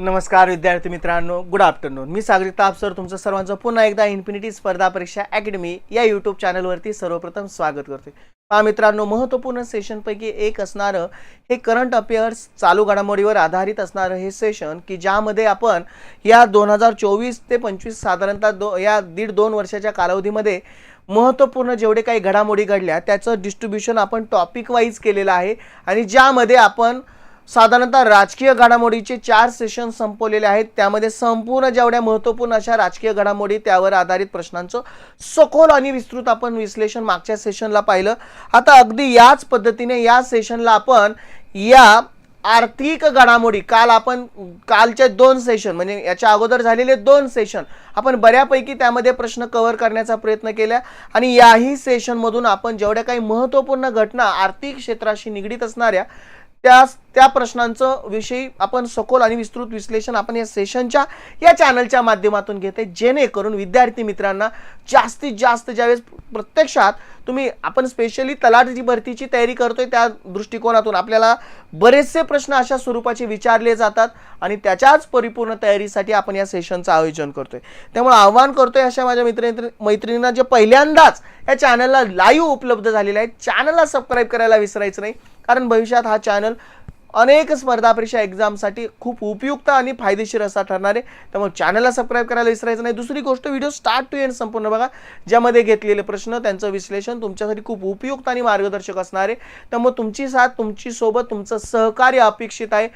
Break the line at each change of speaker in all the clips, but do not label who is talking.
नमस्कार विद्यार्थी मित्रांनो. गुड आफ्टरनून मी सागरी ताप सर. तुमचं सर्वांचं पुन्हा एकदा इन्फिनिटी स्पर्धा परीक्षा अकॅडमी या यूट्यूब चॅनलवरती सर्वप्रथम स्वागत करते पहा मित्रांनो महत्त्वपूर्ण सेशनपैकी एक असणारं हे करंट अफेअर्स चालू घडामोडीवर आधारित असणारं हे सेशन की ज्यामध्ये आपण या दोन हजार चोवीस ते पंचवीस साधारणतः दो या दीड दोन वर्षाच्या कालावधीमध्ये महत्त्वपूर्ण जेवढे काही घडामोडी घडल्या त्याचं डिस्ट्रीब्युशन आपण टॉपिक वाईज केलेलं आहे आणि ज्यामध्ये आपण साधारणतः राजकीय घडामोडीचे चार सेशन संपवलेले आहेत. त्यामध्ये संपूर्ण जेवढ्या महत्त्वपूर्ण अशा राजकीय घडामोडी त्यावर आधारित प्रश्नांचं सखोल आणि विस्तृत आपण विश्लेषण मागच्या सेशनला पाहिलं. आता अगदी याच पद्धतीने या सेशनला आपण या आर्थिक घडामोडी काल आपण कालचे दोन सेशन म्हणजे याच्या अगोदर झालेले दोन सेशन आपण बऱ्यापैकी त्यामध्ये प्रश्न कव्हर करण्याचा प्रयत्न केला. आणि याही सेशनमधून आपण जेवढ्या काही महत्त्वपूर्ण घटना आर्थिक क्षेत्राशी निगडीत असणाऱ्या त्या त्या प्रश्नांचं विषयी आपण सखोल आणि विस्तृत विश्लेषण आपण या सेशनच्या या चॅनलच्या माध्यमातून घेते जेणेकरून विद्यार्थी मित्रांना जास्तीत जास्त ज्यावेळेस प्रत्यक्षात तुम्ही आपण स्पेशली तलाठी भरतीची तयारी करतोय त्या दृष्टिकोनातून आपल्याला बरेचसे प्रश्न अशा स्वरूपाचे विचारले जातात आणि त्याच्याच परिपूर्ण तयारीसाठी आपण या सेशनचं आयोजन करतोय. त्यामुळे आव्हान करतोय अशा माझ्या मित्र मैत्रिणींना जे पहिल्यांदाच या चॅनलला लाईव्ह उपलब्ध झालेले आहेत चॅनलला सबस्क्राईब करायला विसरायचं नाही. कारण भविष्यात हा चॅनल अनेक स्पर्धा परीक्षा एक्झामसाठी खूप उपयुक्त आणि फायदेशीर असा ठरणार आहे. त्यामुळे चॅनलला सबस्क्राईब करायला विसरायचं नाही. दुसरी गोष्ट व्हिडिओ स्टार्ट टू एंड संपूर्ण बघा. ज्यामध्ये घेतलेले प्रश्न त्यांचं विश्लेषण तुमच्यासाठी खूप उपयुक्त आणि मार्गदर्शक असणार आहे. त्यामुळे तुमची साथ तुमची सोबत तुमचं सहकार्य अपेक्षित आहे.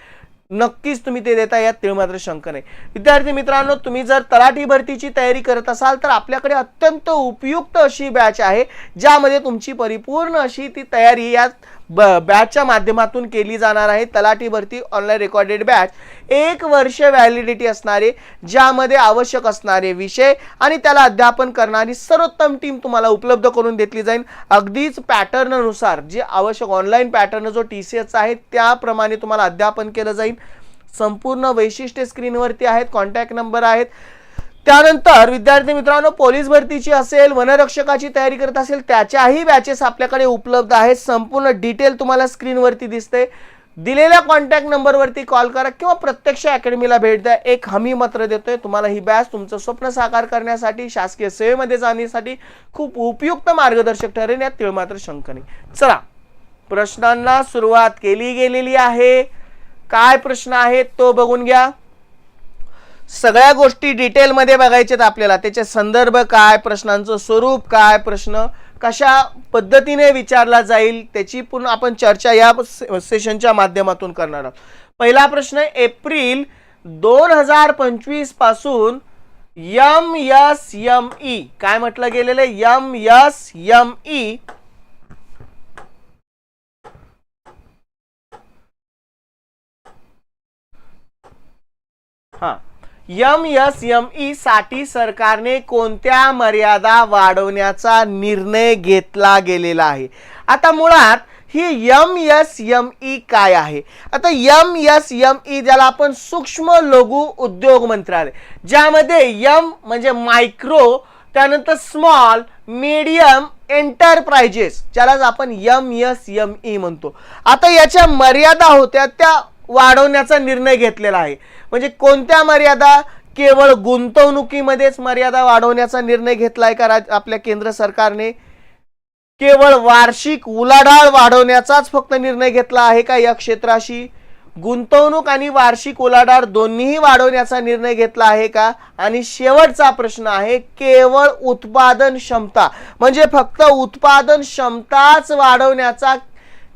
नक्कीच तुम्ही ते देता यात तीळ मात्र शंका नाही. विद्यार्थी मित्रांनो तुम्ही जर तलाठी भरतीची तयारी करत असाल तर आपल्याकडे अत्यंत उपयुक्त अशी बॅच आहे ज्यामध्ये तुमची परिपूर्ण अशी ती तयारी यात ब बॅचच्या माध्यमातून केली जाणार आहे. तलाठी भरती ऑनलाईन रेकॉर्डेड बॅच एक वर्ष व्हॅलिडिटी असणारे ज्यामध्ये आवश्यक असणारे विषय आणि त्याला अध्यापन करणारी सर्वोत्तम टीम तुम्हाला उपलब्ध करून देतली जाईल. अगदीच पॅटर्ननुसार जे आवश्यक ऑनलाईन पॅटर्न जो टी सी एचचा आहे त्याप्रमाणे तुम्हाला अध्यापन केलं जाईल. संपूर्ण वैशिष्ट्य स्क्रीनवरती आहेत कॉन्टॅक्ट नंबर आहेत. त्यानंतर विद्यार्थी मित्रांनो पोलीस भरतीची असेल वनरक्षकाची तयारी करत असेल त्याच्याही बॅचेस आपल्याकडे उपलब्ध आहेत. संपूर्ण डिटेल तुम्हाला स्क्रीनवरती दिसते. दिलेल्या कॉन्टॅक्ट नंबरवरती कॉल करा किंवा प्रत्यक्ष अकॅडमीला भेट द्या. एक हमी मात्र देतोय. तुम्हाला ही बॅच तुमचं स्वप्न साकार करण्यासाठी शासकीय सेवेमध्ये जाण्यासाठी खूप उपयुक्त मार्गदर्शक ठरेल यात तिळ मात्र शंका नाही चला प्रश्नांना सुरुवात केली गेलेली आहे. काय प्रश्न आहेत तो बघून घ्या. सगळ्या गोष्टी डिटेलमध्ये बघायच्यात आपल्याला. त्याचे संदर्भ काय प्रश्नांचं स्वरूप काय प्रश्न कशा पद्धतीने विचारला जाईल त्याची पूर्ण आपण चर्चा या सेशनच्या माध्यमातून करणार आहोत. पहिला प्रश्न एप्रिल दोन हजार पंचवीसपासून यम यस यम ई. काय म्हटलं गेलेलं? आहे यम यस यम ई. हा. यम एस एम ई साठी सरकारने कोणत्या मर्यादा वाढवण्याचा निर्णय घेतला गेलेला आहे? आता मुळात ही यम एस एम ई काय आहे? आता यम एस एम ई ज्याला आपण सूक्ष्म लघु उद्योग मंत्रालय ज्यामध्ये यम म्हणजे मायक्रो त्यानंतर स्मॉल मीडियम एंटरप्राइजेस ज्यालाच आपण यम एस एम ई म्हणतो. आता याच्या मर्यादा होत्या त्या वाढवण्याचा निर्णय घेतलेला आहे. म्हणजे कोणत्या मर्यादा केवळ गुंतवणुकीमध्येच मर्यादा वाढवण्याचा निर्णय घेतलाय का राज आपल्या केंद्र सरकारने? केवळ वार्षिक उलाढाल वाढवण्याचाच फक्त निर्णय घेतला आहे का या क्षेत्राशी? गुंतवणूक आणि वार्षिक उलाढाल दोन्हीही वाढवण्याचा निर्णय घेतला आहे का? आणि शेवटचा प्रश्न आहे केवळ उत्पादन क्षमता म्हणजे फक्त उत्पादन क्षमताच वाढवण्याचा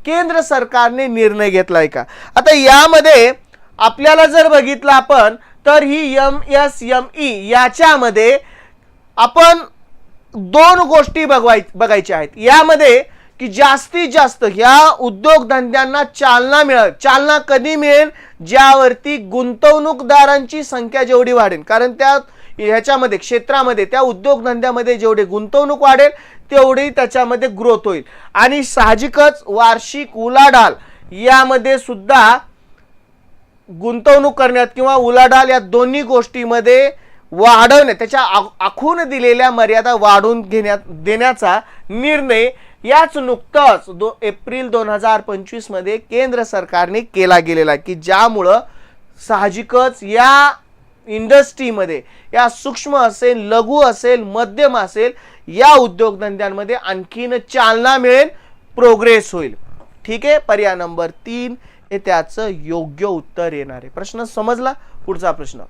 केंद्र सरकारने निर्णय घेतलाय का? आता यामध्ये आपल्याला जर बघितलं आपण तर ही यम एस यम ई याच्यामध्ये आपण दोन गोष्टी बघवाय बघायच्या आहेत. यामध्ये की जास्तीत जास्त ह्या उद्योगधंद्यांना चालना मिळेल चालना कधी मिळेल? ज्यावरती गुंतवणूकदारांची संख्या जेवढी वाढेल. कारण त्या ह्याच्यामध्ये क्षेत्रामध्ये त्या उद्योगधंद्यामध्ये जेवढे गुंतवणूक वाढेल तेवढी त्याच्यामध्ये ग्रोथ होईल. आणि साहजिकच वार्षिक उलाढाल यामध्ये सुद्धा गुंतवणूक करण्यात किंवा उलाढाल या दोन्ही गोष्टीमध्ये वाढवणे त्याच्या आखून दिलेल्या मर्यादा वाढवून घेण्यात देण्याचा निर्णय याच नुकतंच दो एप्रिल दोन हजार पंचवीसमध्ये केंद्र सरकारने केला गेलेला आहे की ज्यामुळं साहजिकच या इंडस्ट्रीमध्ये या सूक्ष्म असेल लघु असेल मध्यम असेल या उद्योगधंद्यांमध्ये आणखीन चालना मिळेल प्रोग्रेस होईल. ठीक आहे? पर्याय नंबर तीन हे त्याचं योग्य उत्तर येणार आहे. प्रश्न समजला? पुढचा प्रश्न.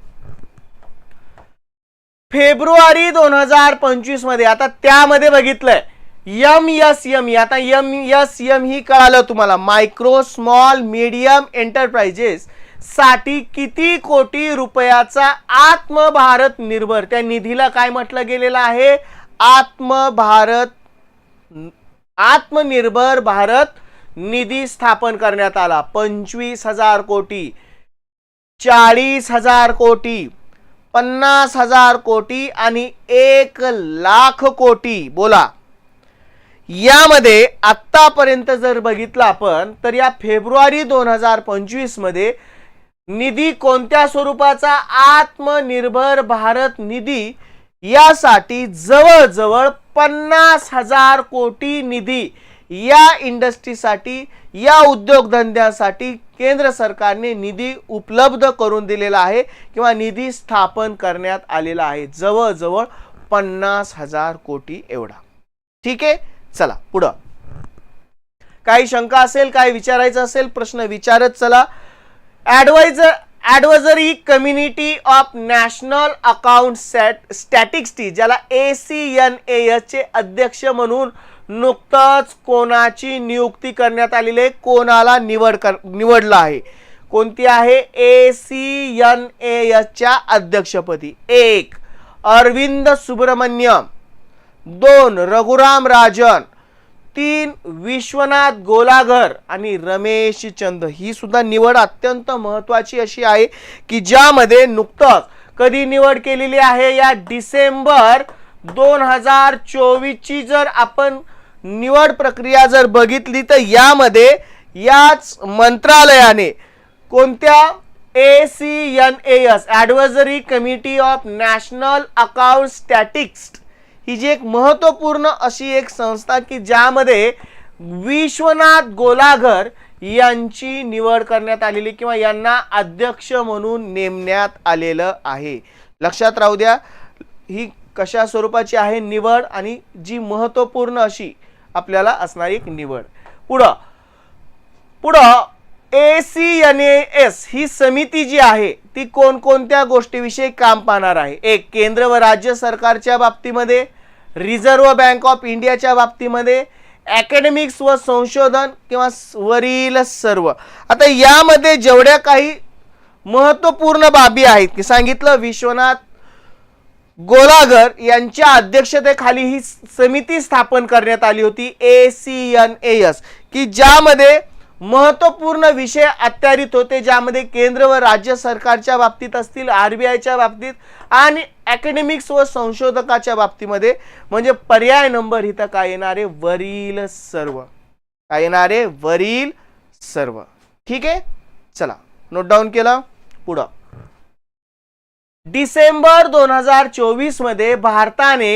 फेब्रुवारी दोन हजार पंचवीसमध्ये आता त्यामध्ये बघितलंय. यम एस एम आता यम एस यम ही कळालं तुम्हाला. मायक्रो स्मॉल मीडियम एंटरप्राइजेस साठी किती कोटी रुपयाचा आत्मभारत निर्भर. त्या निधीला काय म्हटलं गेलेलं आहे? आत्मभारत आत्मनिर्भर भारत निधी स्थापन करण्यात आला. पंचवीस हजार कोटी चाळीस हजार कोटी पन्नास हजार कोटी आणि एक लाख कोटी. बोला. यामध्ये आत्तापर्यंत जर बघितलं आपण तर या फेब्रुवारी दोन हजार पंचवीसमध्ये निधी कोणत्या स्वरूपाचा? आत्मनिर्भर भारत निधी यासाठी जवळजवळ पन्नास हजार कोटी निधी या इंडस्ट्रीसाठी या उद्योगधंद्यासाठी केंद्र सरकारने निधी उपलब्ध करून दिलेला आहे किंवा निधी स्थापन करण्यात आलेला आहे. जवळजवळ पन्नास हजार कोटी एवढा. ठीक आहे? चला पुढं. काही शंका असेल काय विचारायचं असेल प्रश्न विचारत चला. Adviser advisory community of national account sat statistics ज्याला ए सी एन ए चे अध्यक्ष म्हणून नुकतंच कोणाची नियुक्ती करण्यात आलेली आहे कोणाला निवड कर निवडलं आहे. कोणती आहे? ए सी एन ए च्या अध्यक्षपदी. एक अरविंद सुब्रमण्यम. दोन रघुराम राजन. तीन विश्वनाथ गोलाघर आणि रमेश चंद. ही सुद्धा निवड अत्यंत महत्वाची अशी आहे की ज्यामध्ये नुकतंच कधी निवड केलेली आहे? या डिसेंबर दोन हजार चोवीसची जर आपण निवड प्रक्रिया जर बघितली तर यामध्ये याच मंत्रालयाने कोणत्या A C N S advisory committee of national account statistics ही जी एक महत्त्वपूर्ण अशी एक संस्था की ज्यामध्ये विश्वनाथ गोलाघर यांची निवड करण्यात आलेली किंवा यांना अध्यक्ष म्हणून नेमण्यात आलेलं आहे. लक्षात राहू द्या ही कशा स्वरूपाची आहे? निवड आणि जी महत्त्वपूर्ण अशी आपल्याला असणारी एक निवड. पुढं. पुढं ए सी एन एस ही समिती जी आहे ती कोणकोणत्या गोष्टीविषयी काम पाहणार आहे? एक केंद्र व राज्य सरकारच्या बाबतीमध्ये रिझर्व्ह बँक ऑफ इंडियाच्या बाबतीमध्ये ॲकॅडमिक्स व संशोधन किंवा वरील सर्व. आता यामध्ये जेवढ्या काही महत्त्वपूर्ण बाबी आहेत की सांगितलं विश्वनाथ गोलागर यांच्या अध्यक्षतेखाली ही समिती स्थापन करण्यात आली होती ए सी एन एस की ज्यामध्ये महत्त्वपूर्ण विषय अत्यारित होते ज्यामध्ये केंद्र व राज्य सरकारच्या बाबतीत असतील आर बी आयच्या बाबतीत आणि ॲकॅडमिक्स व संशोधकाच्या बाबतीमध्ये. म्हणजे पर्याय नंबर इथं काय येणारे? वरील सर्व. काय येणारे? वरील सर्व. ठीक आहे? चला नोट डाऊन केलं. पुढं. डिसेंबर दोन हजार चोवीसमध्ये भारताने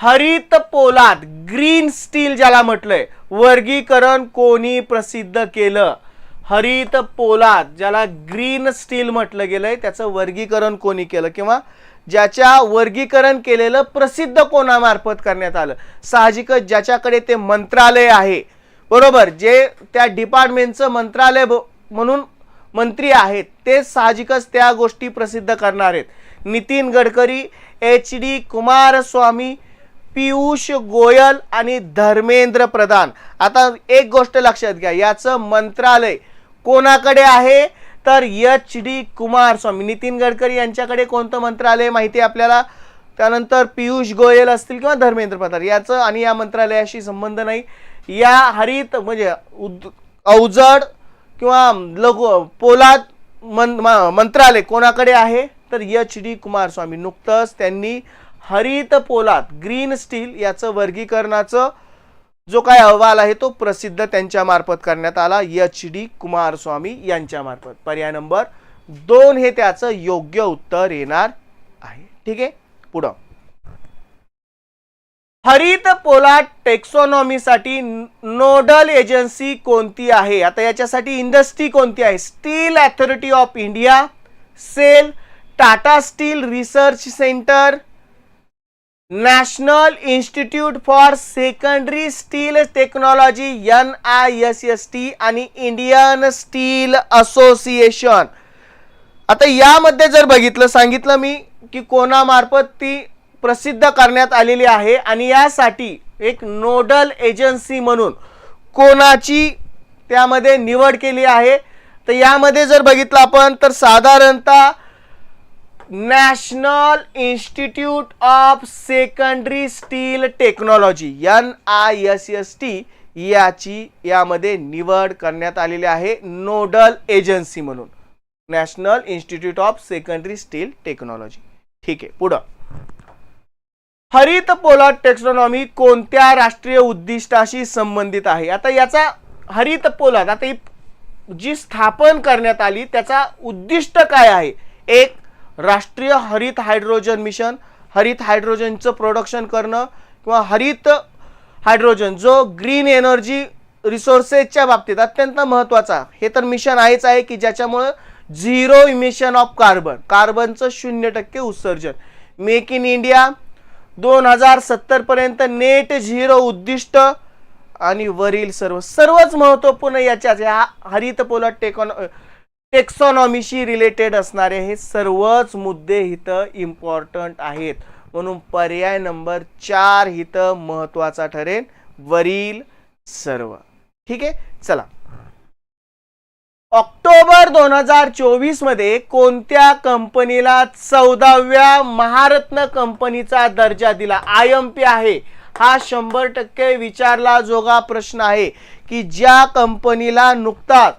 हरित पोलाद ग्रीन स्टील ज्याला म्हटलंय वर्गीकरण कोणी प्रसिद्ध केलं? हरित पोलाद ज्याला ग्रीन स्टील म्हटलं गेलंय त्याचं वर्गीकरण कोणी केलं? किंवा ज्याच्या वर्गीकरण केलेलं प्रसिद्ध कोणामार्फत करण्यात आलं? साहजिकच ज्याच्याकडे ते मंत्रालय आहे. बरोबर जे त्या डिपार्टमेंटचं मंत्रालय म्हणून मंत्री आहेत ते साहजिकच त्या गोष्टी प्रसिद्ध करणार आहेत. नितीन गडकरी एच डी कुमारस्वामी पियुष गोयल आणि धर्मेंद्र प्रधान. आता एक गोष्ट लक्षात घ्या याचं मंत्रालय कोणाकडे आहे? तर एच डी कुमारस्वामी. नितीन गडकरी यांच्याकडे कोणतं मंत्रालय माहिती आहे आपल्याला? त्यानंतर पियुष गोयल असतील किंवा धर्मेंद्र प्रधान. याचं आणि या मंत्रालयाशी संबंध नाही. या हरित म्हणजे उद अवजड किंवा लघु पोलाद मन म- मंत्रालय कोणाकडे आहे? तर एच डी कुमारस्वामी नुकतंच त्यांनी हरित पोलाद ग्रीन स्टील याचं वर्गीकरणाचं जो काय अहवाल आहे तो प्रसिद्ध त्यांच्यामार्फत करण्यात आला. एच डी कुमारस्वामी यांच्यामार्फत पर्याय नंबर दोन हे त्याचं योग्य उत्तर येणार आहे. ठीक आहे? पुढं. हरित पोलाद टेक्सॉनॉमीसाठी नोडल एजन्सी कोणती आहे? आता याच्यासाठी इंडस्ट्री कोणती आहे? Steel authority of India SAIL Tata steel research centre national institute for secondary steel technology N I S S T आणि इंडियन स्टील असोसिएशन आता यामध्ये जर बघितलं सांगितलं मी की कोणामार्फत ती प्रसिद्ध करण्यात आलेली आहे आणि यासाठी एक नोडल एजन्सी म्हणून कोणाची त्यामध्ये निवड केली आहे? तर यामध्ये जर बघितलं आपण तर साधारणतः national institute of secondary steel technology N I S S T याची यामध्ये निवड करण्यात आलेली आहे नोडल एजन्सी म्हणून. National institute of secondary steel technology. ठीक आहे पुढं. हरित पोलाद टेक्नॉलॉमी कोणत्या राष्ट्रीय उद्दिष्टाशी संबंधित आहे? आता याचा हरित पोलाद आता ही जी स्थापन करण्यात आली त्याचा उद्दिष्ट काय आहे? एक राष्ट्रीय हरित हायड्रोजन मिशन हरित हायड्रोजनचं प्रोडक्शन करणं किंवा हरित हायड्रोजन जो ग्रीन एनर्जी रिसोर्सेसच्या बाबतीत अत्यंत महत्त्वाचा हे तर मिशन आहेच आहे की ज्याच्यामुळं झिरो इमिशन ऑफ कार्बन कार्बनचं शून्य टक्के उत्सर्जन. मेक इन इंडिया दोन हजार सत्तर पर्यंत नेट झिरो उद्दिष्ट आणि वरील सर्व सर्वच महत्त्वपूर्ण याच्याच या हरित पोलट टेकॉन टेक्सॉनॉमीशी रिलेटेड असणारे हे सर्वच मुद्दे इथं इम्पॉर्टंट आहेत. म्हणून पर्याय नंबर चार इथं महत्त्वाचा ठरेल वरील सर्व. ठीक आहे? चला. ऑक्टोबर दोन हजार चोवीसमध्ये कोणत्या कंपनीला चौदाव्या महारत्न कंपनीचा दर्जा दिला? आय एम पी आहे. हा शंभर टक्के विचारला जोगा प्रश्न आहे की ज्या कंपनीला नुकताच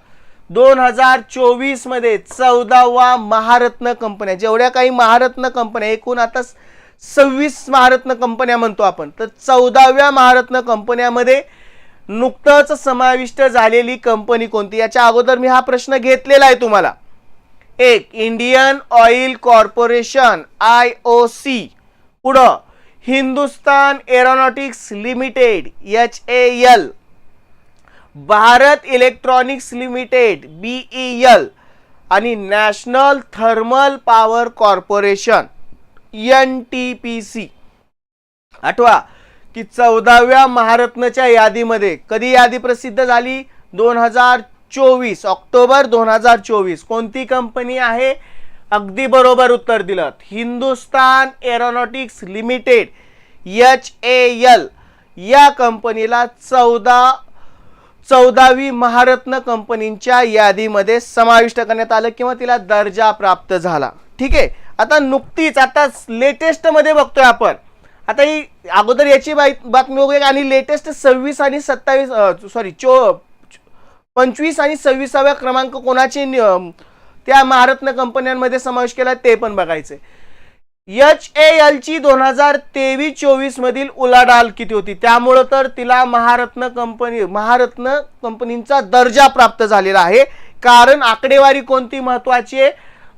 दोन हजार चोवीसमध्ये चौदावा महारत्न कंपन्या जेवढ्या काही महारत्न कंपन्या एकूण आता सव्वीस महारत्न कंपन्या म्हणतो आपण तर चौदाव्या महारत्न कंपन्यामध्ये नुकतंच समाविष्ट झालेली कंपनी कोणती? याच्या अगोदर मी हा प्रश्न घेतलेला आहे तुम्हाला. एक Indian oil corporation I O C. पुढं Hindustan aeronautics limited H A L. Bharat electronics limited B E L. आणि national thermal power corporation N T P C. आठवा की चौदाव्या महारत्नच्या यादीमध्ये कधी यादी प्रसिद्ध झाली? दोन हजार चोवीस ऑक्टोबर दोन हजार चोवीस. कोणती कंपनी आहे? अगदी बरोबर उत्तर दिलं Hindustan aeronautics limited H A L. या कंपनीला चौदा चौदावी महारत्न कंपनींच्या यादीमध्ये समाविष्ट करण्यात आलं किंवा तिला दर्जा प्राप्त झाला. ठीक आहे? आता नुकतीच आता लेटेस्टमध्ये बघतोय आपण. आता ही अगोदर याची बातमी बघूया आणि लेटेस्ट सव्वीस आणि सत्तावीस सॉरी चो पंचवीस आणि सव्वीसाव्या क्रमांक कोणाचे त्या महारत्न कंपन्यांमध्ये समावेश केला ते पण बघायचे एच ए एल ची दोन हजार तेवीस चोवीस मधील उलाढाल किती होती? त्यामुळं तर तिला महारत्न कंपनी महारत्न कंपनीचा दर्जा प्राप्त झालेला आहे. कारण आकडेवारी कोणती महत्वाची आहे?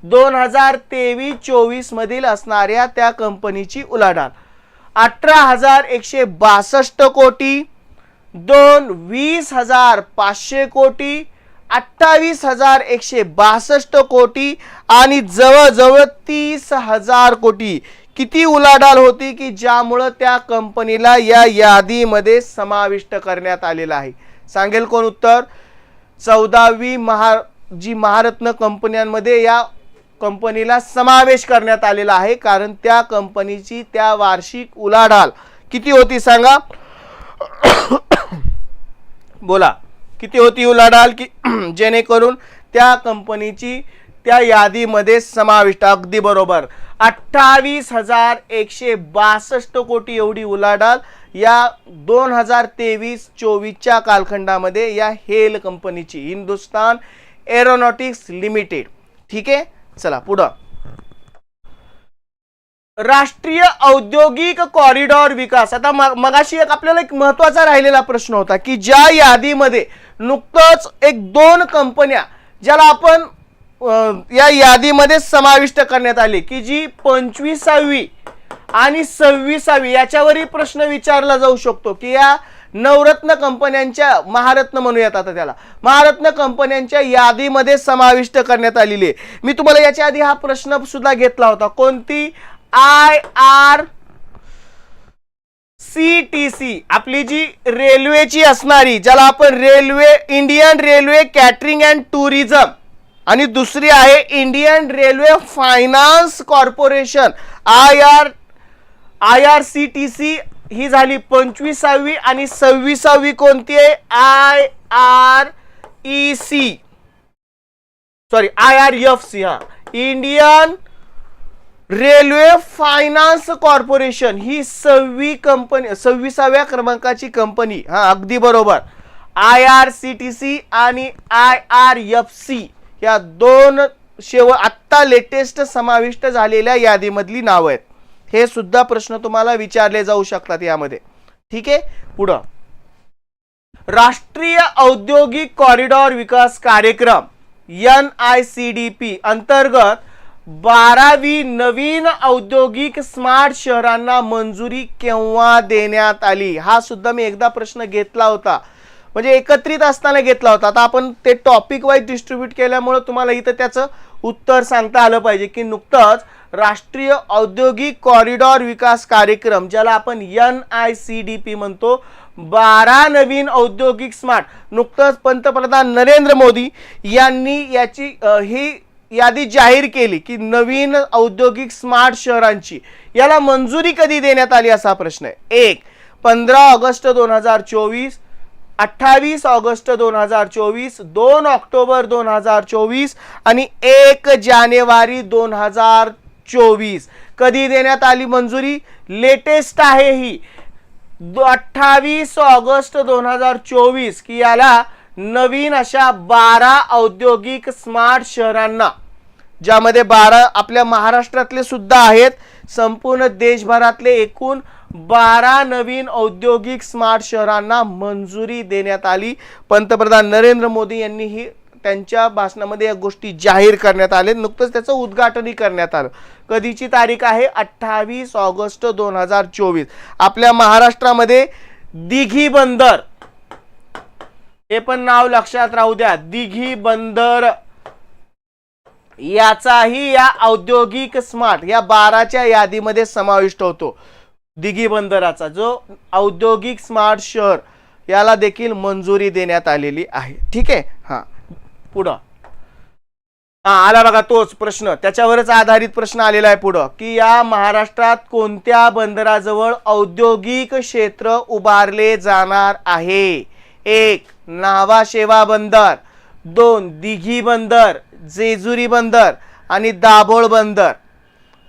दोन हजार तेवीस चोवीस मधील असणाऱ्या त्या कंपनीची उलाढाल. अठरा हजार एकशे बासष्ट कोटी दोन वीस हजार पाचशे कोटी अठ्ठावीस हजार एकशे बासष्ट कोटी आणि जवळजवळ तीस हजार कोटी. किती उलाढाल होती की ज्यामुळं त्या कंपनीला या यादीमध्ये समाविष्ट करण्यात आलेलं आहे? सांगेल कोण उत्तर? चौदावी महा जी महारत्न कंपन्यांमध्ये या कंपनीला समावेश करण्यात आलेला आहे. कारण त्या कंपनीची त्या वार्षिक उलाढाल किती होती सांगा? बोला. किती होती उलाढाल? की जेणेकरून त्या कंपनीची त्या यादीमध्ये समाविष्ट अगदी बरोबर. अठ्ठावीस हजार एकशे बासष्ट कोटी एवढी उलाढाल या दोन हजार तेवीस चोवीसच्या कालखंडामध्ये या हेल कंपनीची हिंदुस्तान एरोनॉटिक्स लिमिटेड. ठीक आहे? चला पुढं. राष्ट्रीय औद्योगिक कॉरिडॉर विकास. आता मगाशी एक आपल्याला एक महत्त्वाचा राहिलेला प्रश्न होता की ज्या यादीमध्ये नुकतंच एक दोन कंपन्या ज्याला आपण या यादीमध्ये समाविष्ट करण्यात आली की जी पंचवीसावी आणि सव्वीसावी याच्यावरही प्रश्न विचारला जाऊ शकतो की या नवरत्न कंपन्यांच्या महारत्न म्हणूयात आता त्याला. महारत्न कंपन्यांच्या यादीमध्ये समाविष्ट करण्यात आलेली आहे. मी तुम्हाला याच्या आधी हा प्रश्न सुद्धा घेतला होता. कोणती? I R C T C. आपली जी रेल्वेची असणारी ज्याला आपण railway Indian railway catering and tourism आणि दुसरी आहे Indian railway finance corporation I R I R C T C ही झाली पंचवीसावी आणि सव्वीसावी कोणती आहे? I R E C. Sorry I R F C हा. इंडियन रेल्वे फायनान्स कॉर्पोरेशन ही सव्वी कंपनी सव्वीसाव्या क्रमांकाची कंपनी हा अगदी बरोबर. I R C T C आणि आय आर एफ सी या दोन शेव आत्ता लेटेस्ट समाविष्ट झालेल्या यादीमधली नावं आहेत. हे सुद्धा प्रश्न तुम्हाला विचारले जाऊ शकतात यामध्ये. ठीक आहे? पुढं. राष्ट्रीय औद्योगिक कॉरिडॉर विकास कार्यक्रम N I C D P अंतर्गत बारावी नवीन औद्योगिक स्मार्ट शहरांना मंजुरी केव्हा देण्यात आली? हा सुद्धा मी एकदा प्रश्न घेतला होता. म्हणजे एकत्रित असताना घेतला होता. आता आपण ते टॉपिक वाईज डिस्ट्रीब्यूट केल्यामुळे तुम्हाला इथं त्याचं उत्तर सांगता आलं पाहिजे की नुकतंच राष्ट्रीय औद्योगिक कॉरिडॉर विकास कार्यक्रम ज्याला आपण N I C D P म्हणतो. बारा नवीन औद्योगिक स्मार्ट. नुकतंच पंतप्रधान नरेंद्र मोदी यांनी याची ही यादी जाहीर केली की नवीन औद्योगिक स्मार्ट शहरांची. याला मंजुरी कधी देण्यात आली असा प्रश्न आहे. एक पंधरा ऑगस्ट दोन हजार चोवीस अठ्ठावीस ऑगस्ट दोन हजार चोवीस दोन ऑक्टोबर दोन हजार चोवीस आणि एक जानेवारी दोन हजार चोवीस. कधी देण्यात आली मंजुरी? लेटेस्ट आहे ही. अठ्ठावीस ऑगस्ट दोन हजार चोवीस की याला नवीन अशा बारा औद्योगिक स्मार्ट शहरांना ज्यामध्ये बारा आपल्या महाराष्ट्रातले सुद्धा आहेत संपूर्ण देशभरातले एकूण बारा नवीन औद्योगिक स्मार्ट शहरांना मंजुरी देण्यात आली. पंतप्रधान नरेंद्र मोदी यांनी ही त्यांच्या भाषणामध्ये या गोष्टी जाहीर करण्यात आले नुकतंच त्याचं उद्घाटनही करण्यात आलं. कधीची तारीख आहे? अठ्ठावीस ऑगस्ट दोन हजार चोवीस. आपल्या महाराष्ट्रामध्ये दिघी बंदर हे पण नाव लक्षात राहू द्या. दिघी बंदर याचाही या औद्योगिक स्मार्ट या बाराच्या यादीमध्ये समाविष्ट होतो. दिघी बंदराचा जो औद्योगिक स्मार्ट शहर याला देखील मंजुरी देण्यात आलेली आहे. ठीक आहे? हां. पुढं. हा आला बघा तोच प्रश्न. त्याच्यावरच आधारित प्रश्न आलेला आहे पुढं. की या महाराष्ट्रात कोणत्या बंदराजवळ औद्योगिक क्षेत्र उभारले जाणार आहे? एक नावाशेवा बंदर. दोन दिघी बंदर. जेजुरी बंदर. आणि दाभोळ बंदर.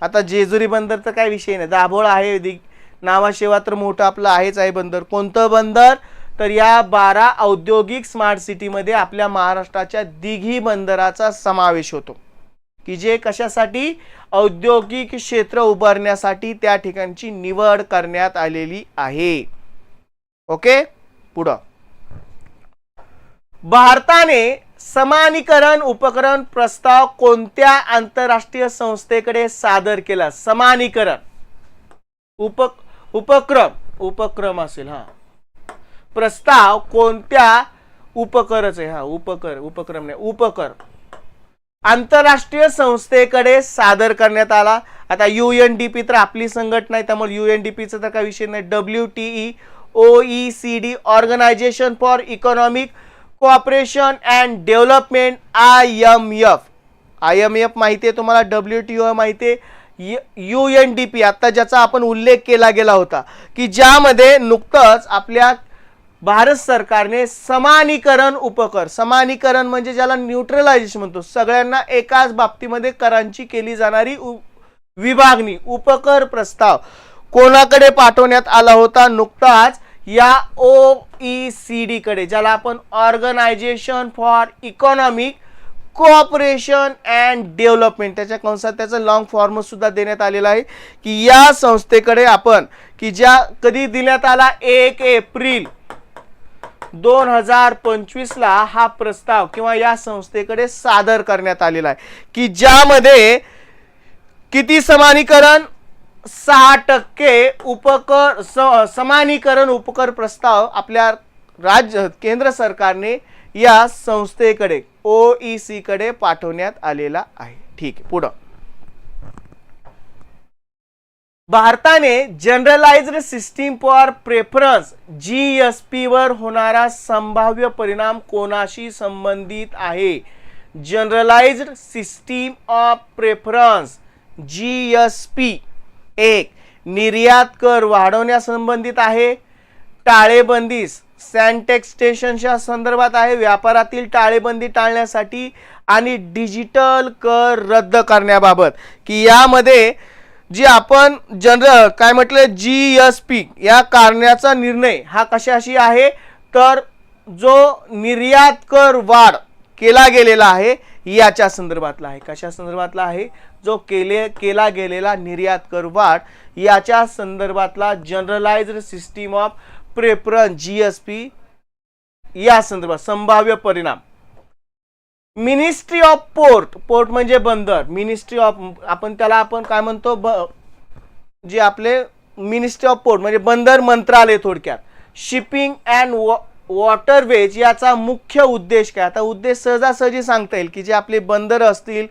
आता जेजुरी बंदर तर काय विषय नाही. दाभोळ आहे दि नावाशेवा तर मोठं आपलं आहेच आहे बंदर. कोणतं बंदर? तर या बारा औद्योगिक स्मार्ट सिटीमध्ये आपल्या महाराष्ट्राच्या दिघी बंदराचा समावेश होतो. की जे कशासाठी? औद्योगिक क्षेत्र उभारण्यासाठी त्या ठिकाणची निवड करण्यात आलेली आहे. ओके? पुढं. भारताने समानीकरण उपकरण प्रस्ताव कोणत्या आंतरराष्ट्रीय संस्थेकडे सादर केला? समानीकरण. उप उपक्रम. उपक्रम असेल हा. प्रस्ताव कोणत्या उपकरच आहे? हा उपकर उपक्रम नाही उपकर. आंतरराष्ट्रीय संस्थेकडे सादर करण्यात आला. आता यू एन डी पी तर आपली संघटना आहे त्यामुळे यू एन डी पीचा तर काही विषय नाही. W T E O E C D organisation for economic cooperation and development I M F I M F माहिती आहे तुम्हाला डब्ल्यू टी ओ माहिती आहे. यू एन डी पी आत्ता ज्याचा आपण उल्लेख केला गेला होता की ज्यामध्ये नुकतंच आपल्या भारत सरकारने समानीकरण उपकर समानीकरण म्हणजे ज्याला न्यूट्रलायझेशन म्हणतो सगळ्यांना एकाच बाबतीमध्ये करांची केली जाणारी उ- विभागणी उपकर प्रस्ताव. कोणाकडे पाठवण्यात आला होता नुकताच? या ओ ई सी डी कडे ज्याला आपण organisation for economic cooperation and development त्याच्या कंसात त्याचं लॉंग फॉर्म सुद्धा देण्यात आलेला आहे. की या संस्थेकडे आपण की ज्या कधी देण्यात आला एक एप्रिल दोन हजार पंचवीसला हा प्रस्ताव किंवा या संस्थेकडे सादर करण्यात आलेला आहे. की ज्यामध्ये किती समानीकरण? सहा टक्के उपकर स- समानीकरण उपकर प्रस्ताव आपल्या राज्य केंद्र सरकारने या संस्थेकडे ओ ई सीकडे पाठवण्यात आलेला आहे. ठीक आहे पुढं. भारताने generalised system for preference G S पीवर होणारा संभाव्य परिणाम कोणाशी संबंधित आहे? Generalised system of preference G S P एक निर्यात कर वाढवण्यासंबंधित आहे. टाळेबंदीस सॅनटेक्स स्टेशनच्या संदर्भात आहे. व्यापारातील टाळेबंदी टाळण्यासाठी आणि डिजिटल कर रद्द करण्याबाबत. की यामध्ये जी आपण जनरल काय म्हटलं जी एस पी या कारणाचा निर्णय हा कशाशी आहे? तर जो निर्यात कर वाढ केला गेलेला आहे याच्या संदर्भातला आहे. कशा संदर्भातला आहे? जो केले केला गेलेला निर्यात कर वाढ याच्या संदर्भातला generalised system of preference G S P या संदर्भात संभाव्य परिणाम. मिनिस्ट्री ऑफ पोर्ट पोर्ट म्हणजे बंदर. मिनिस्ट्री ऑफ आपण त्याला आपण काय म्हणतो? ब जे आपले मिनिस्ट्री ऑफ पोर्ट म्हणजे बंदर मंत्रालय थोडक्यात. शिपिंग अँड वॉटरवेज याचा मुख्य उद्देश काय? आता उद्देश सहजासहजी सांगता येईल की जे आपले बंदर असतील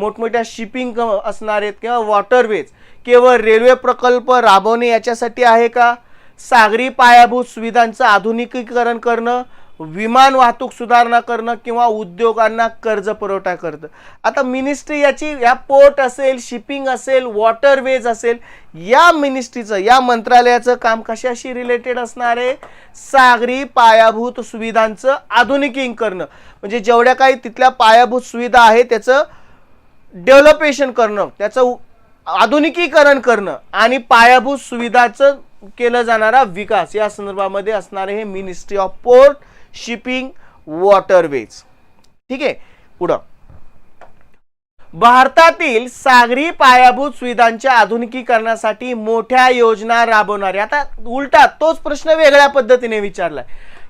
मोठमोठ्या शिपिंग असणार आहेत किंवा वॉटरवेज केवळ रेल्वे प्रकल्प राबवणे याच्यासाठी आहे का? सागरी पायाभूत सुविधांचं आधुनिकीकरण करणं विमान वाहतूक सुधारणा करणं किंवा उद्योगांना कर्ज पुरवठा करणं. आता मिनिस्ट्री याची या पोर्ट असेल शिपिंग असेल वॉटरवेज असेल या मिनिस्ट्रीचं या मंत्रालयाचं काम कशाशी रिलेटेड असणार आहे? सागरी पायाभूत सुविधांचं आधुनिकीकरण करणं. म्हणजे जेवढ्या काही तिथल्या पायाभूत सुविधा आहे त्याचं डेव्हलपेशन करणं त्याचं आधुनिकीकरण करणं आणि पायाभूत सुविधाचं केलं जाणारा विकास या संदर्भामध्ये असणारे हे ministry of port shipping waterways ठीक आहे? पुढं. भारतातील सागरी पायाभूत सुविधांच्या आधुनिकीकरणासाठी मोठ्या योजना राबवणाऱ्या आता उलटा तोच प्रश्न वेगळ्या पद्धतीने विचारलाय.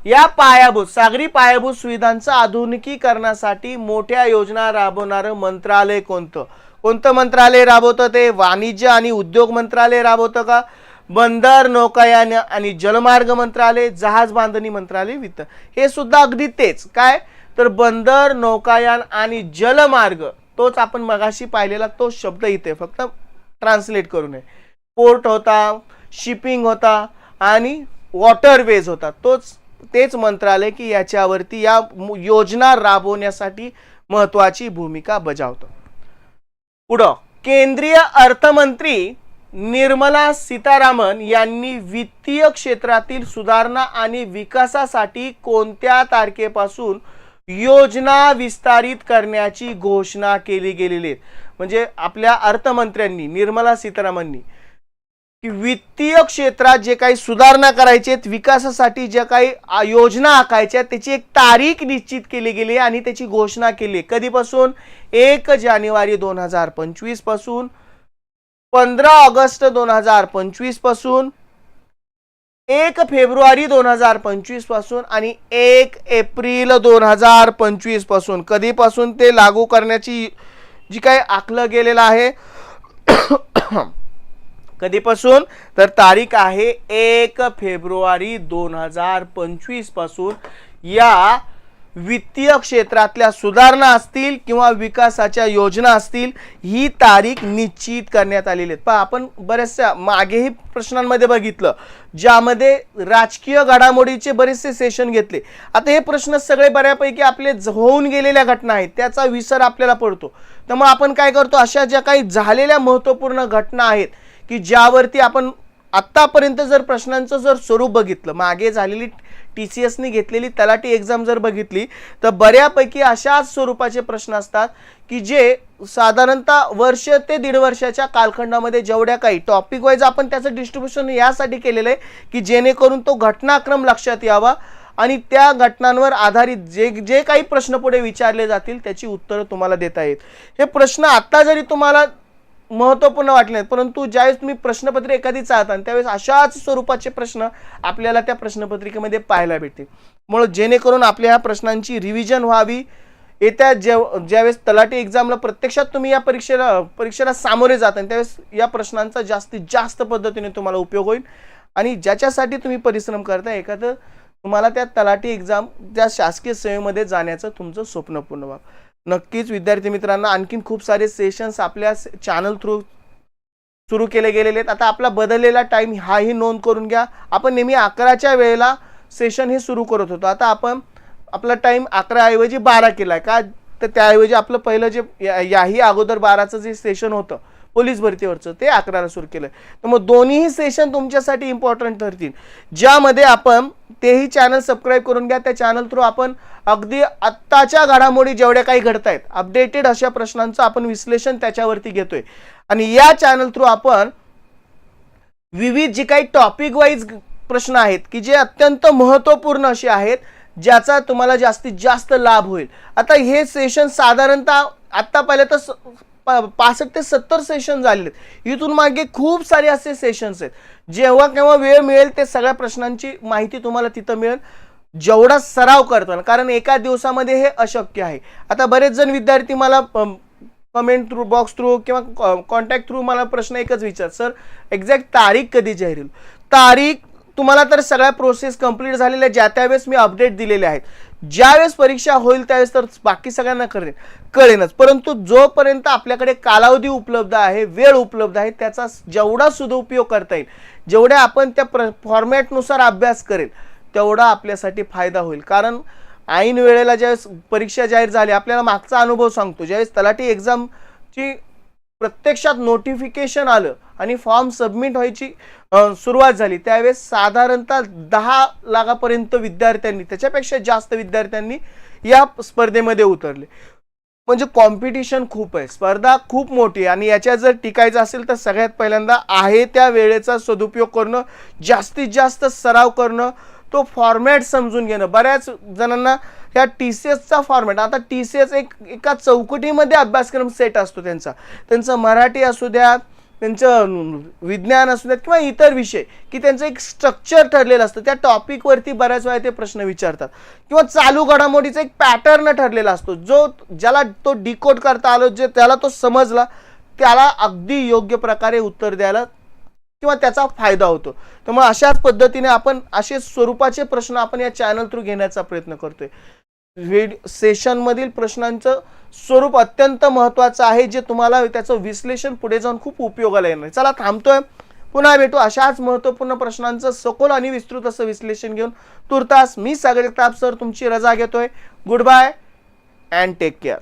या पायाभूत सागरी पायाभूत सुविधांचं आधुनिकीकरणासाठी मोठ्या योजना राबवणारं मंत्रालय कोणतं? कोणतं मंत्रालय राबवतं ते? वाणिज्य आणि उद्योग मंत्रालय राबवतं का? बंदर नौकायान आणि जलमार्ग मंत्रालय जहाज बांधणी मंत्रालय वित्त. हे सुद्धा अगदी तेच. काय? तर बंदर नौकायान आणि जलमार्ग तोच आपण मगाशी पाहिलेला तो शब्द इथे फक्त ट्रान्सलेट करू नये. पोर्ट होता शिपिंग होता आणि वॉटरवेज होता. तोच तेच मंत्रालय की याच्यावरती या योजना राबवण्यासाठी महत्वाची भूमिका बजावतो. पुढं केंद्रीय अर्थमंत्री निर्मला सीतारामन यांनी वित्तीय क्षेत्रातील सुधारणा आणि विकासासाठी कोणत्या तारखेपासून योजना विस्तारित करण्याची घोषणा केली गेलेली आहे म्हणजे आपल्या अर्थमंत्र्यांनी निर्मला सीतारामननी की वित्तीय क्षेत्रात जे काही सुधारणा करायचे आहेत विकासासाठी ज्या काही योजना आखायच्या आहेत, त्याची एक तारीख निश्चित केली गेली आहे आणि त्याची घोषणा केली आहे. कधीपासून? एक जानेवारी दोन हजार पंचवीसपासून पंधरा ऑगस्ट दोन हजार पंचवीसपासून एक फेब्रुवारी दोन हजार पंचवीसपासून आणि एक एप्रिल दोन हजार पंचवीसपासून. कधीपासून ते लागू करण्याची जी काही आखलं गेलेलं आहे कधीपासून? तर तारीख आहे एक फेब्रुवारी दोन हजार पंचवीसपासून. या वित्तीय क्षेत्रातल्या सुधारणा असतील किंवा विकासाच्या योजना असतील ही तारीख निश्चित करण्यात आलेली आहेत. पहा आपण बऱ्याचशा मागेही प्रश्नांमध्ये बघितलं ज्यामध्ये राजकीय घडामोडीचे बरेचसे सेशन घेतले. आता हे प्रश्न सगळे बऱ्यापैकी आपले होऊन गेलेल्या घटना आहेत त्याचा विसर आपल्याला पडतो. तर मग आपण काय करतो? अशा ज्या काही झालेल्या महत्त्वपूर्ण घटना आहेत की ज्यावरती आपण आत्तापर्यंत जर प्रश्नांचं जर स्वरूप बघितलं मागे झालेली टी सी एसनी घेतलेली तलाठी एक्झाम जर बघितली तर बऱ्यापैकी अशाच स्वरूपाचे प्रश्न असतात की जे साधारणतः वर्ष ते दीड वर्षाच्या कालखंडामध्ये जेवढ्या काही टॉपिक वाईज आपण त्याचं डिस्ट्रीब्युशन यासाठी केलेलं आहे की जेणेकरून तो घटनाक्रम लक्षात यावा आणि त्या घटनांवर आधारित जे जे काही प्रश्न पुढे विचारले जातील त्याची उत्तरं तुम्हाला देता येत हे प्रश्न आत्ता जरी तुम्हाला महत्त्वपूर्ण वाटले परंतु ज्यावेळेस तुम्ही प्रश्नपत्रिका एखादी चाहताना त्यावेळेस अशाच स्वरूपाचे प्रश्न आपल्याला त्या प्रश्नपत्रिकेमध्ये पाहायला भेटतील. म्हणून जेणेकरून आपल्या ह्या प्रश्नांची रिव्हिजन व्हावी. येत्या जेव ज्यावेळेस तलाठी एक्झामला प्रत्यक्षात तुम्ही या परीक्षेला परीक्षेला सामोरे जाता आणि त्यावेळेस या प्रश्नांचा जास्तीत जास्त पद्धतीने तुम्हाला उपयोग होईल. आणि ज्याच्यासाठी तुम्ही परिश्रम करता एखादं तुम्हाला त्या तलाठी एक्झाम त्या शासकीय सेवेमध्ये जाण्याचं तुमचं स्वप्न पूर्ण व्हावं. नक्कीच विद्यार्थी मित्रांना आणखीन खूप सारे सेशन्स आपल्या चॅनल थ्रू सुरू केले गेलेले आहेत. आता आपला बदललेला टाईम हाही नोंद करून घ्या. आपण नेहमी अकराच्या वेळेला सेशन हे सुरू करत होतो. आता आपण आपला टाईम अकराऐवजी बारा केला आहे का? तर त्याऐवजी आपलं पहिलं जे या- याही अगोदर बाराचं जे सेशन होतं पोलीस भरतीवरचं ते अकराला सुरू केलं तर मग दोन्हीही सेशन तुमच्यासाठी इम्पॉर्टंट ठरतील. ज्यामध्ये आपण तेही चॅनल सबस्क्राईब करून घ्या. त्या चॅनल थ्रू आपण अगदी आत्ताच्या घडामोडी जेवढ्या काही घडत आहेत अपडेटेड अशा प्रश्नांचं आपण विश्लेषण त्याच्यावरती घेतोय. आणि या चॅनल थ्रू आपण विविध जी काही टॉपिक वाईज प्रश्न आहेत की जे अत्यंत महत्त्वपूर्ण असे आहेत ज्याचा तुम्हाला जास्तीत जास्त लाभ होईल. आता हे सेशन साधारणतः आत्ता पहिले तर पासष्ट ते सत्तर सेशन झालेले आहेत. इथून मागे खूप सारे असे सेशन्स आहेत. जेव्हा केव्हा वेळ मिळेल ते सगळ्या प्रश्नांची माहिती तुम्हाला तिथं मिळेल. जेवढा सराव करतो कारण एका दिवसामध्ये हे अशक्य आहे. आता बरेच जण विद्यार्थी मला कमेंट थ्रू बॉक्स थ्रू किंवा कॉन्टॅक्ट थ्रू मला प्रश्न एकच विचार सर एक्झॅक्ट तारीख कधी जाहीर होईल? तारीख तुम्हाला तर सगळ्या प्रोसेस कंप्लीट झालेल्या ज्या त्यावेळेस मी अपडेट दिलेले आहेत. ज्यावेळेस परीक्षा होईल त्यावेळेस तर बाकी सगळ्यांना कळेल कळेनच. परंतु जोपर्यंत आपल्याकडे कालावधी उपलब्ध आहे वेळ उपलब्ध आहे त्याचा जेवढा सदुपयोग करता येईल जेवढ्या आपण त्या प्र फॉर्मॅटनुसार अभ्यास करेल तेवढा आपल्यासाठी फायदा होईल. कारण ऐन वेळेला ज्यावेळेस परीक्षा जाहीर झाली आपल्याला मागचा अनुभव सांगतो. ज्यावेळेस तलाठी एक्झामची प्रत्यक्षात नोटिफिकेशन आलं आणि फॉर्म सबमिट व्हायची सुरुवात झाली. त्यावेळेस साधारणतः दहा लाखापर्यंत विद्यार्थ्यांनी त्याच्यापेक्षा जास्त विद्यार्थ्यांनी या स्पर्धेमध्ये उतरले. म्हणजे कॉम्पिटिशन खूप आहे. स्पर्धा खूप मोठी आहे. आणि याच्यात जर टिकायचं असेल तर सगळ्यात पहिल्यांदा आहे त्या वेळेचा सदुपयोग करणं जास्तीत जास्त सराव करणं तो फॉर्मॅट समजून घेणं. बऱ्याच जणांना ह्या टी सी एसचा फॉर्मॅट आता टी सी एस एक एका चौकटीमध्ये अभ्यासक्रम सेट असतो त्यांचा. त्यांचं मराठी असू द्या त्यांचं विज्ञान असू द्यात किंवा इतर विषय की त्यांचं एक स्ट्रक्चर ठरलेलं असतं. त्या टॉपिकवरती बऱ्याच वेळा ते प्रश्न विचारतात. किंवा चालू घडामोडीचा एक पॅटर्न ठरलेला असतो. जो ज्याला तो डिकोड करता आलो जे त्याला तो समजला त्याला अगदी योग्य प्रकारे उत्तर द्यायला किंवा त्याचा फायदा होतो. त्यामुळे अशाच पद्धतीने आपण असे स्वरूपाचे प्रश्न आपण या चॅनल थ्रू घेण्याचा प्रयत्न करतोय. व्हिड सेशनमधील प्रश्नांचं स्वरूप अत्यंत महत्त्वाचं आहे जे तुम्हाला त्याचं विश्लेषण पुढे जाऊन खूप उपयोगाला येणार आहे. चला थांबतोय. पुन्हा भेटू अशाच महत्त्वपूर्ण प्रश्नांचं सखोल आणि विस्तृत असं विश्लेषण घेऊन. तुर्तास मी सागर ताप सर तुमची रजा घेतोय. Good bye and take care